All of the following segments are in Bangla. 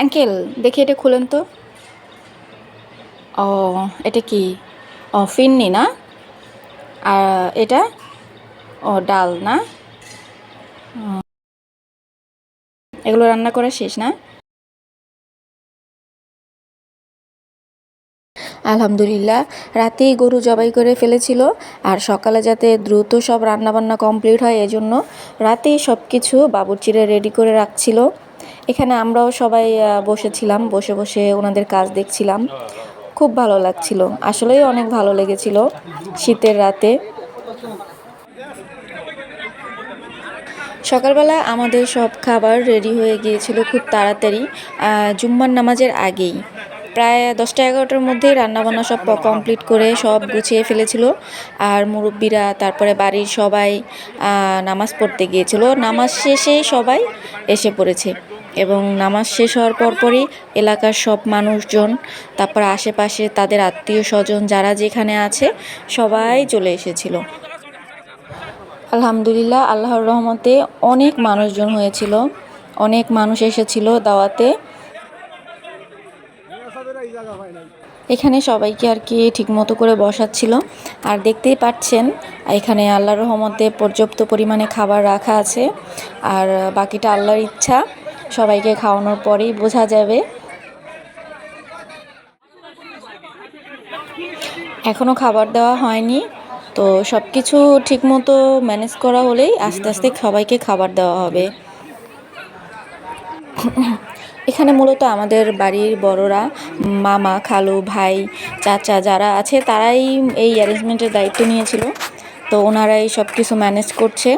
আঙ্কেল দেখি এটা খুলেন তো। ও, এটা কি? ও, ফিন্নি না? আর এটা? ও, ডাল না? এগুলো রান্না করা শেষ না? আলহামদুলিল্লাহ, রাতেই গরু জবাই করে ফেলেছিল, আর সকালে যাতে দ্রুত সব রান্নাবান্না কমপ্লিট হয় এজন্য রাতেই সব কিছু বাবুর্চিরে রেডি করে রাখছিল। এখানে আমরাও সবাই বসেছিলাম, বসে বসে ওনাদের কাজ দেখছিলাম। খুব ভালো লাগছিল। আসলেই অনেক ভালো লেগেছিল শীতের রাতে। সকালবেলা আমাদের সব খাবার রেডি হয়ে গিয়েছিল খুব তাড়াতাড়ি জুম্মার নামাজের আগেই। প্রায় দশটা এগারোটার মধ্যেই রান্নাবান্না সব কমপ্লিট করে সব গুছিয়ে ফেলেছিল। আর মুরব্বীরা, তারপরে বাড়ির সবাই নামাজ পড়তে গিয়েছিল। নামাজ শেষেই সবাই এসে পড়েছে। এবং নামাজ শেষ হওয়ার পরপরই এলাকার সব মানুষজন, তারপর আশেপাশে তাদের আত্মীয় স্বজন যারা যেখানে আছে, সবাই চলে এসেছিল। আলহামদুলিল্লাহ, আল্লাহর রহমতে অনেক মানুষজন হয়েছিল। অনেক মানুষ এসেছিল দাওয়াতে। এখানে সবাইকে আর কি ঠিকমতো করে বসাচ্ছিল। আর দেখতেই পাচ্ছেন, এখানে আল্লাহর রহমতে পর্যাপ্ত পরিমাণে খাবার রাখা আছে। আর বাকিটা আল্লাহর ইচ্ছা। সবাইকে খাওয়ানোর পরেই বোঝা যাবে। এখনও খাবার দেওয়া হয়নি, তো সব কিছু ঠিকমতো ম্যানেজ করা হলেই আস্তে আস্তে সবাইকে খাবার দেওয়া হবে। এখানে মূলত আমাদের বাড়ির বড়রা, মামা, খালু, ভাই, চাচা যারা আছে তারাই এই অ্যারেঞ্জমেন্টের দায়িত্ব নিয়েছিল। তো ওনারাই সব কিছু ম্যানেজ করছে।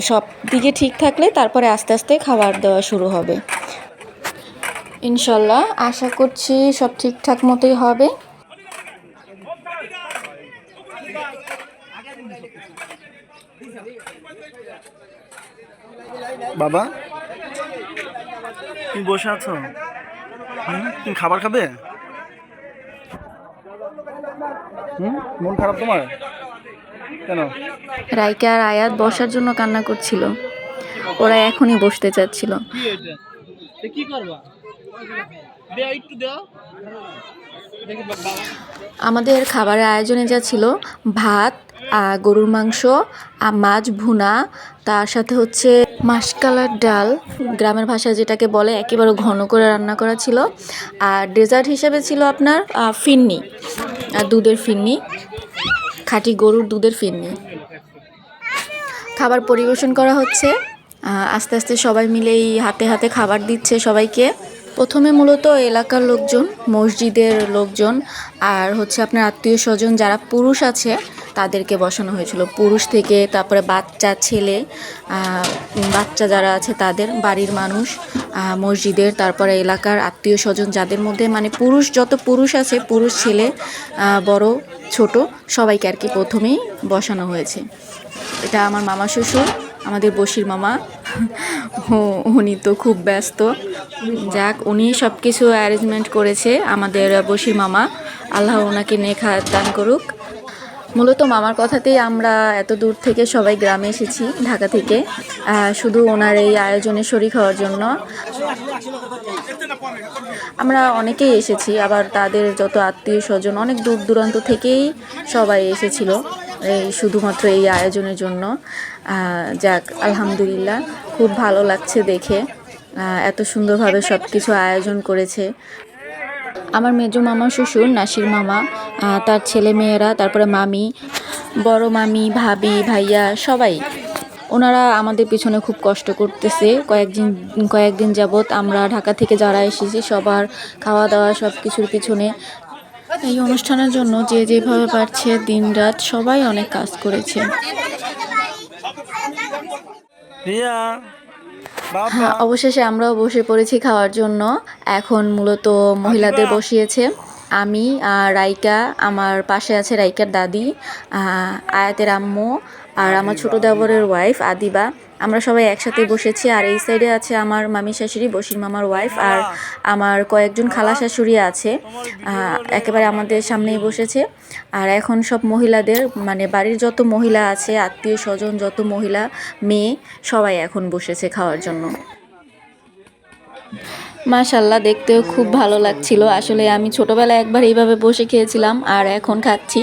সব দিকে ঠিক থাকলে তারপরে আস্তে আস্তে খাবার দেওয়া শুরু হবে। ইনশাল্লাহ আশা করছি সব ঠিকঠাক মতোই হবে। বাবা? তুমি বসে আছো? তুমি খাবার খাবে? হুম? মন খারাপ তোমার? কেন? রাইকা আর আয়াত বসার জন্য কান্না করছিল। ওরা এখনই বসতে চাচ্ছিল। কি এটা? এ কি করবা? একটু দেও। আমাদের খাবারের আয়োজনে যা ছিল ভাত গরুর মাংস আর মাছ ভুনা তার সাথে হচ্ছে মাসকালার ডাল গ্রামের ভাষায় যেটাকে বলে একেবারে ঘন করে রান্না করা ছিল। আর ডেজার্ট হিসেবে ছিল আপনার ফিন্নি আর দুধের ফিন্নি। খাঁটি গরুর দুধের ফিরনি খাবার পরিবেশন করা হচ্ছে। আস্তে আস্তে সবাই মিলে এই হাতে হাতে খাবার দিচ্ছে সবাইকে। প্রথমে মূলত এলাকার লোকজন, মসজিদের লোকজন, আর হচ্ছে আপনার আত্মীয় স্বজন যারা পুরুষ আছে তাদেরকে বসানো হয়েছিল। পুরুষ থেকে তারপরে বাচ্চা ছেলে বাচ্চা যারা আছে তাদের, বাড়ির মানুষ মসজিদের, তারপরে এলাকার আত্মীয় স্বজন যাদের মধ্যে মানে পুরুষ যত পুরুষ আছে, পুরুষ ছেলে বড়, ছোট, সবাইকে আর কি প্রথমেই বসানো হয়েছে। এটা আমার মামা শ্বশুর, আমাদের বসির মামা। উনি তো খুব ব্যস্ত। যাক, উনি সব কিছু অ্যারেঞ্জমেন্ট করেছে আমাদের বসির মামা। আল্লাহ ওনাকে নেখা দান করুক। মূলত মামার কথাতেই আমরা এত দূর থেকে সবাই গ্রামে এসেছি, ঢাকা থেকে। শুধু ওনার এই আয়োজনে শরিক হওয়ার জন্য। আমরা অনেকেই এসেছি, আবার তাদের যত আত্মীয় স্বজন, অনেক দূর দূরান্ত থেকেই সবাই এসেছিল এই শুধুমাত্র এই আয়োজনের জন্য। যাক, আলহামদুলিল্লাহ, খুব ভালো লাগছে দেখে। এত সুন্দরভাবে সব কিছু আয়োজন করেছে। আমার মেজো মামা, শ্বশুর, নাসির মামা তার ছেলে মেয়েরা, তারপরে মামি, বড় মামি, ভাবি, ভাইয়া, সবাই। ওনারা আমাদের পিছনে খুব কষ্ট করতেছে। কয়েকদিন কয়েকদিন যাবৎ আমরা ঢাকা থেকে যারা এসেছি, সবার খাওয়া দাওয়া সব কিছুর পিছনে। এই অনুষ্ঠানের জন্য যে যেভাবে পারছে দিনরাত সবাই অনেক কাজ করেছে। অবশেষে আমরাও বসে পড়েছি খাওয়ার জন্য। এখন মূলত মহিলাদের বসিয়েছে। আমি আর রাইকা আমার পাশে আছে রাইকার দাদি আহ, আয়াতের আম্মু আর আমার ছোট দেবরের ওয়াইফ আদিবা। আমরা সবাই একসাথে বসেছি, আর এই সাইডে আছে আমার মামি শাশুড়ি, বসির মামার ওয়াইফ আর আমার কয়েকজন খালা শাশুড়ি আছে। একেবারে আমাদের সামনেই বসেছে। আর এখন সব মহিলাদের মানে বাড়ির যত মহিলা আছে, আত্মীয় স্বজন, যত মহিলা, মেয়ে, সবাই এখন বসেছে খাওয়ার জন্য। মাশাল্লাহ দেখতেও খুব ভালো লাগছিল। আসলে আমি ছোটবেলায় একবার এইভাবে বসে খেয়েছিলাম, আর এখন খাচ্ছি।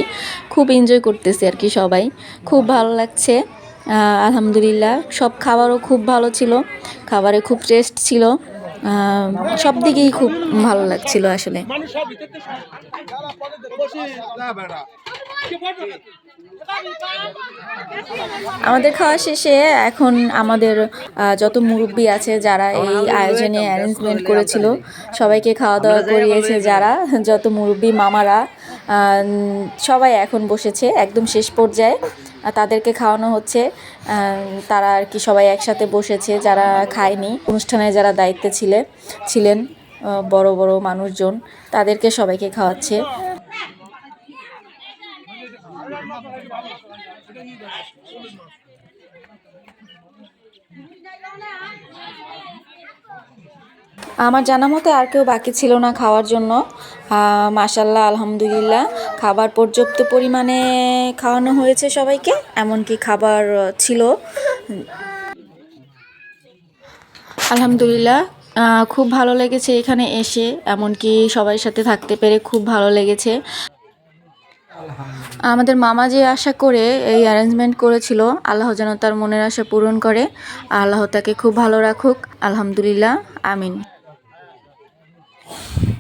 খুব এনজয় করতেছি আর কি সবাই। খুব ভালো লাগছে। আলহামদুলিল্লাহ, সব খাবারও খুব ভালো ছিল, খাবারে খুব টেস্ট ছিল সব দিকেই খুব ভালো লাগছিল আসলে। আমাদের খাওয়া শেষে এখন আমাদের যত মুরব্বী আছে যারা এই আয়োজনে অ্যারেঞ্জমেন্ট করেছিল, সবাইকে খাওয়া দাওয়া করিয়েছে যারা, যত মুরব্বী মামারা সবাই এখন বসেছে, একদম শেষ পর্যায়ে। তাদেরকে খাওয়ানো হচ্ছে। তারা আর কি সবাই একসাথে বসেছে, যারা খায়নি। অনুষ্ঠানে যারা দায়িত্বে ছিলেন ছিলেন বড় বড় মানুষজন, তাদেরকে সবাইকে খাওয়াচ্ছে। আমার জানা মতে আর কেউ বাকি ছিল না খাওয়ার জন্য। মাসাল্লাহ আলহামদুলিল্লাহ। খাবার পর্যাপ্ত পরিমাণে খাওয়ানো হয়েছে সবাইকে, এমনকি খাবার ছিল। আলহামদুলিল্লাহ খুব ভালো লেগেছে এখানে এসে, এমনকি সবার সাথে থাকতে পেরে খুব ভালো লেগেছে। আমাদের মামা যে আশা করে এই অ্যারেঞ্জমেন্ট করেছিল, আল্লাহ যেন তার মনের আশা পূরণ করে। আল্লাহ তাকে খুব ভালো রাখুক। আলহামদুলিল্লাহ, আমিন।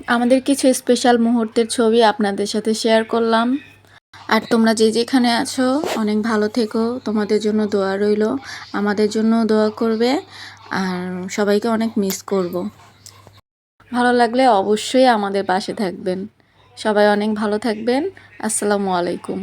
আমাদের কিছু স্পেশাল মুহূর্তের ছবি আপনাদের সাথে শেয়ার করলাম। আর তোমরা যে যেখানে আছো, অনেক ভালো থেকো। তোমাদের জন্য দোয়া রইল। আমাদের জন্য দোয়া করবে। আর সবাইকে অনেক মিস করব। ভালো লাগলে অবশ্যই আমাদের পাশে থাকবেন। সবাই অনেক ভালো থাকবেন। আসসালামু আলাইকুম।